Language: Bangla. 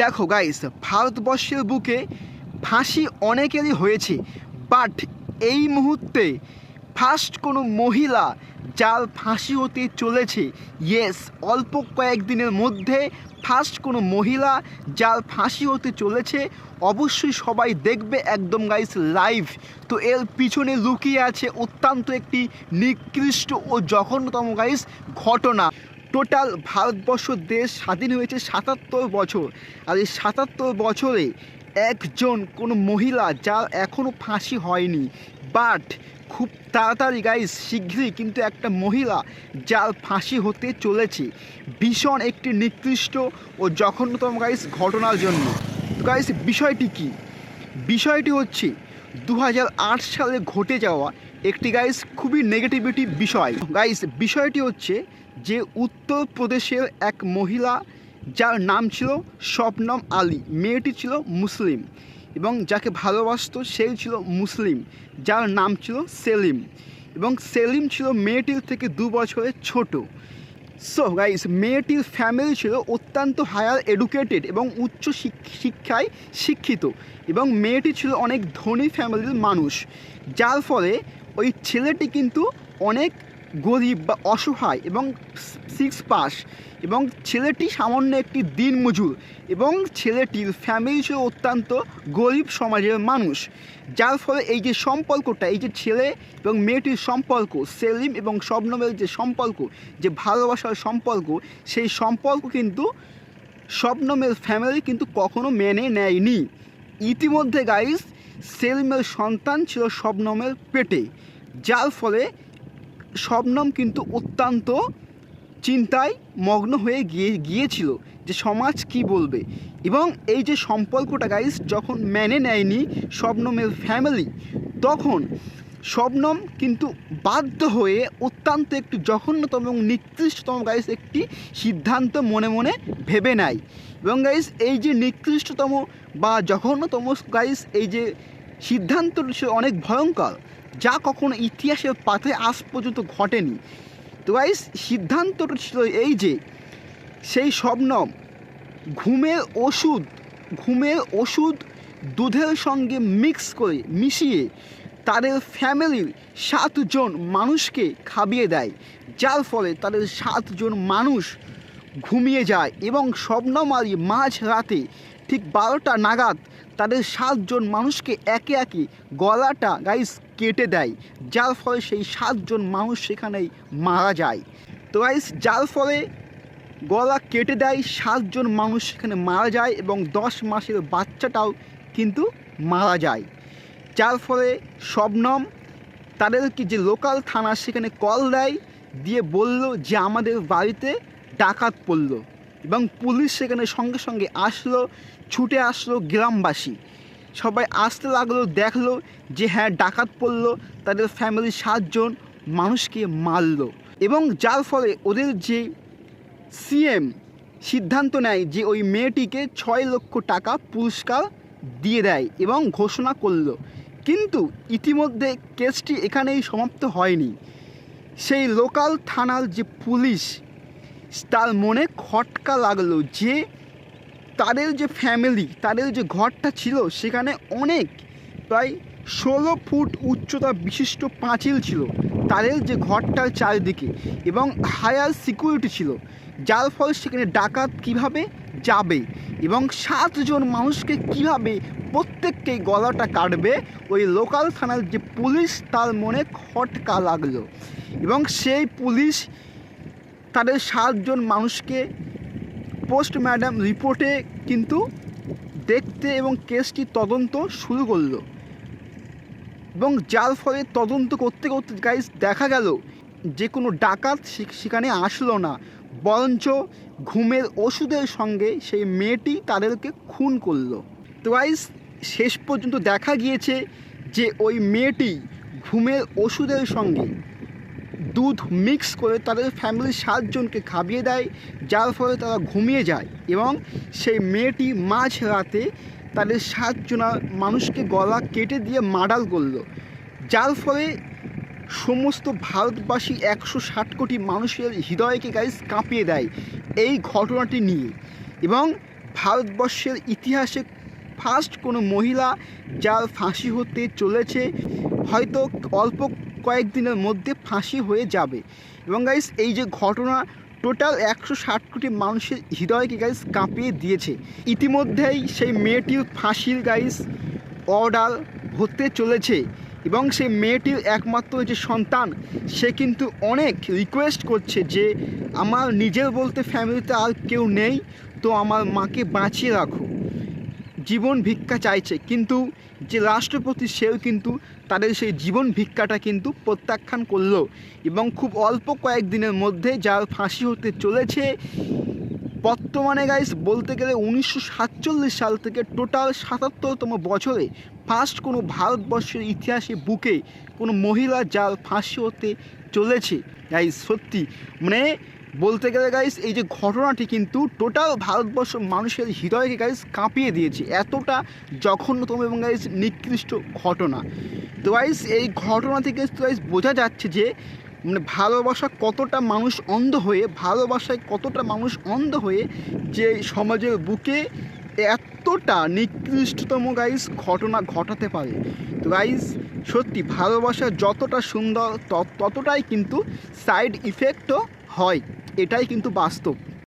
দেখো গাইস ভারতবর্ষের বুকে ফাঁসি অনেকেরই হয়েছে বাট এই মুহূর্তে ফার্স্ট কোনো মহিলা যার ফাঁসি হতে চলেছে ইয়েস অল্প কয়েকদিনের মধ্যে ফার্স্ট কোনো মহিলা যার ফাঁসি হতে চলেছে, অবশ্যই সবাই দেখবে একদম গাইস লাইভ তো এর পিছনে লুকিয়ে আছে অত্যন্ত একটি নিকৃষ্ট ও জঘন্যতম গাইস ঘটনা। টোটাল ভারতবর্ষ দেশ স্বাধীন হয়েছে সাতাত্তর বছর। আর এই সাতাত্তর বছরে একজন কোনো মহিলা যার এখনও ফাঁসি হয়নি। বাট খুব তাড়াতাড়ি গাইস শীঘ্রই কিন্তু একটা মহিলা যার ফাঁসি হতে চলেছে। ভীষণ একটি নিকৃষ্ট ও জঘন্যতম গাইস ঘটনার জন্য। তো গাইস বিষয়টি কি? বিষয়টি হচ্ছে দু হাজার আট সালে ঘটে যাওয়া একটি গাইস খুবই নেগেটিভিটি বিষয়। গাইস বিষয়টি হচ্ছে যে উত্তরপ্রদেশের এক মহিলা, যার নাম ছিল শবনম আলী। মেয়েটি ছিল মুসলিম এবং যাকে ভালোবাসতো সেই ছিল মুসলিম, যার নাম ছিল সেলিম এবং সেলিম ছিল মেয়েটির থেকে দু বছরের ছোট। সো গাইস মেয়েটির ফ্যামিলি ছিল অত্যন্ত হায়ার এডুকেটেড এবং উচ্চ শিক্ষায় শিক্ষিত এবং মেয়েটি ছিল অনেক ধনী ফ্যামিলির মানুষ, যার ফলে ওই ছেলেটি কিন্তু অনেক গরিব বা অসহায় এবং সিক্স পাস এবং ছেলেটি সামান্য একটি দিনমজুর এবং ছেলেটির ফ্যামিলি ছিল অত্যন্ত গরিব সমাজের মানুষ। যার ফলে এই যে সম্পর্কটা, এই যে ছেলে এবং মেয়েটির সম্পর্ক, সেলিম এবং শবনমের যে সম্পর্ক, যে ভালোবাসার সম্পর্ক, সেই সম্পর্ক কিন্তু শবনমের ফ্যামিলি কিন্তু কখনো মেনে নেয়নি। ইতিমধ্যে গাইস সেলিমের সন্তান ছিল শবনমের পেটে, যার ফলে শবনম কিন্তু অত্যন্ত চিন্তায় মগ্ন হয়ে গিয়ে, গিয়েছিল যে সমাজ কি বলবে। এবং এই যে সম্পর্কটা গাইস যখন মেনে নেয়নি শবনমের ফ্যামিলি তখন শবনম কিন্তু বাধ্য হয়ে অত্যন্ত একটি জঘন্যতম এবং নিকৃষ্টতম গাইস একটি সিদ্ধান্ত মনে মনে ভেবে নেয়। এবং গাইস এই যে নিকৃষ্টতম বা জঘন্যতম গাইস এই যে সিদ্ধান্তটি ছিল অনেক ভয়ঙ্কর। যা কখনো ইতিহাসের পাথে আজ পর্যন্ত ঘটেনি। তো গাইস সিদ্ধান্তটা ছিল এই যে, সেই শবনম ঘুমের ওষুধ ঘুমের ওষুধ দুধের সঙ্গে মিক্স করে মিশিয়ে তাদের ফ্যামিলির সাতজন মানুষকে খাবিয়ে দেয়। যার ফলে তাদের সাতজন মানুষ ঘুমিয়ে যায় এবং আলী মাঝ রাতে ঠিক বারোটা নাগাদ তাদের সাতজন মানুষকে একে একে গলাটা গাইস কেটে দেয়। যার ফলে সেই সাতজন মানুষ সেখানেই মারা যায়। তো গাইস যার ফলে গলা কেটে দেয়, সাতজন মানুষ সেখানে মারা যায় এবং দশ মাসের বাচ্চাটাও কিন্তু মারা যায়। যার ফলে শবনম তাদেরকে যে লোকাল থানা সেখানে কল দেয়, দিয়ে বলল যে আমাদের বাড়িতে ডাকাত পড়ল। এবং পুলিশ সেখানে সঙ্গে সঙ্গে আসলো, ছুটে আসলো গ্রামবাসী। সবাই আসতে লাগল, দেখল যে হ্যাঁ ডাকাত পড়ল, তাদের ফ্যামিলির সাতজন মানুষকে মারলো। এবং যার ফলে ওদের যে সিএম সিদ্ধান্ত নেয় যে ওই মেয়েটিকে ছয় লক্ষ টাকা পুরস্কার দিয়ে দেয় এবং ঘোষণা করল। কিন্তু ইতিমধ্যে কেসটি এখানেই সমাপ্ত হয়নি। সেই লোকাল থানার যে পুলিশ তার মনে খটকা লাগল যে তাদের যে ফ্যামিলি তাদের যে ঘরটা ছিল, সেখানে অনেক প্রায় ষোলো ফুট উচ্চতা বিশিষ্ট পাঁচিল ছিল। তাদের যে ঘরটার চারিদিকে এবং হায়ার সিকিউরিটি ছিল, যার ফলে সেখানে ডাকাত কীভাবে যাবে এবং সাতজন মানুষকে কীভাবে প্রত্যেককে গলাটা কাটবে, ওই লোকাল থানার যে পুলিশ, তার মনে খটকা লাগল। এবং সেই পুলিশ তাদের সাতজন মানুষকে পোস্ট ম্যাডাম রিপোর্টে কিন্তু দেখতে এবং কেসটি তদন্ত শুরু করল। এবং যার ফলে তদন্ত করতে করতে গাইস দেখা গেল যে কোনো ডাকাত সেখানে আসলো না। বরঞ্চ ঘুমের ওষুধের সঙ্গে সেই মেয়েটি তাদেরকে খুন করল। তো গাইস শেষ পর্যন্ত দেখা গিয়েছে যে ওই মেয়েটি ঘুমের ওষুধের সঙ্গে দুধ মিক্স করে তাদের ফ্যামিলির সাতজনকে খাবিয়ে দেয়, যার ফলে তারা ঘুমিয়ে যায় এবং সেই মেয়েটি মাঝ রাতে তাদের সাতজনা মানুষকে গলা কেটে দিয়ে মার্ডার করল, যার ফলে সমস্ত ভারতবাসী একশো ষাট কোটি মানুষের হৃদয়কে গাইস কাঁপিয়ে দেয় এই ঘটনাটি নিয়ে এবং ভারতবর্ষের ইতিহাসে ফার্স্ট কোনো মহিলা যার ফাঁসি হতে চলেছে, হয়তো অল্প কয়েকদিনের মধ্যে ফাঁসি হয়ে যাবে। এবং গাইস এই যে ঘটনা টোটাল একশো ষাট কোটি মানুষের হৃদয়কে গাইস কাঁপিয়ে দিয়েছে। ইতিমধ্যেই সেই মেয়েটির ফাঁসির গাইস অর্ডার হতে চলেছে। এবং সেই মেয়েটির একমাত্র যে সন্তান, সে কিন্তু অনেক রিকোয়েস্ট করছে যে, আমার নিজের বলতে ফ্যামিলিতে আর কেউ নেই, তো আমার মাকে বাঁচিয়ে রাখো। জীবন ভিক্ষা চাইছে, কিন্তু যে রাষ্ট্রপতি সেও কিন্তু তাদের সেই জীবন ভিক্ষাটা কিন্তু প্রত্যাখ্যান করল এবং খুব অল্প কয়েকদিনের মধ্যে যার ফাঁসি হতে চলেছে। বর্তমানে গাইস বলতে গেলে উনিশশো সাতচল্লিশ সাল থেকে টোটাল সাতাত্তরতম বছরে ফার্স্ট কোনো ভারতবর্ষের ইতিহাসে বুকে কোনো মহিলা যার ফাঁসি হতে চলেছে। গাইস সত্যি মানে বলতে গেলে গাইস এই যে ঘটনাটি কিন্তু টোটাল ভারতবর্ষ মানুষের হৃদয়কে গাইস কাঁপিয়ে দিয়েছে। এতটা জঘন্যতম এবং গাইস নিকৃষ্ট ঘটনা। তো গাইস এই ঘটনা থেকে গাইস বোঝা যাচ্ছে যে মানে ভালোবাসা কতটা মানুষ অন্ধ হয়ে, ভালোবাসায় কতটা মানুষ অন্ধ হয়ে যে সমাজের বুকে এতটা নিকৃষ্টতম গাইস ঘটনা ঘটাতে পারে। তো গাইস সত্যি ভালোবাসা যতটা সুন্দর, তত- ততটাই কিন্তু সাইড ইফেক্টও হয়। এটাই কিন্তু বাস্তব।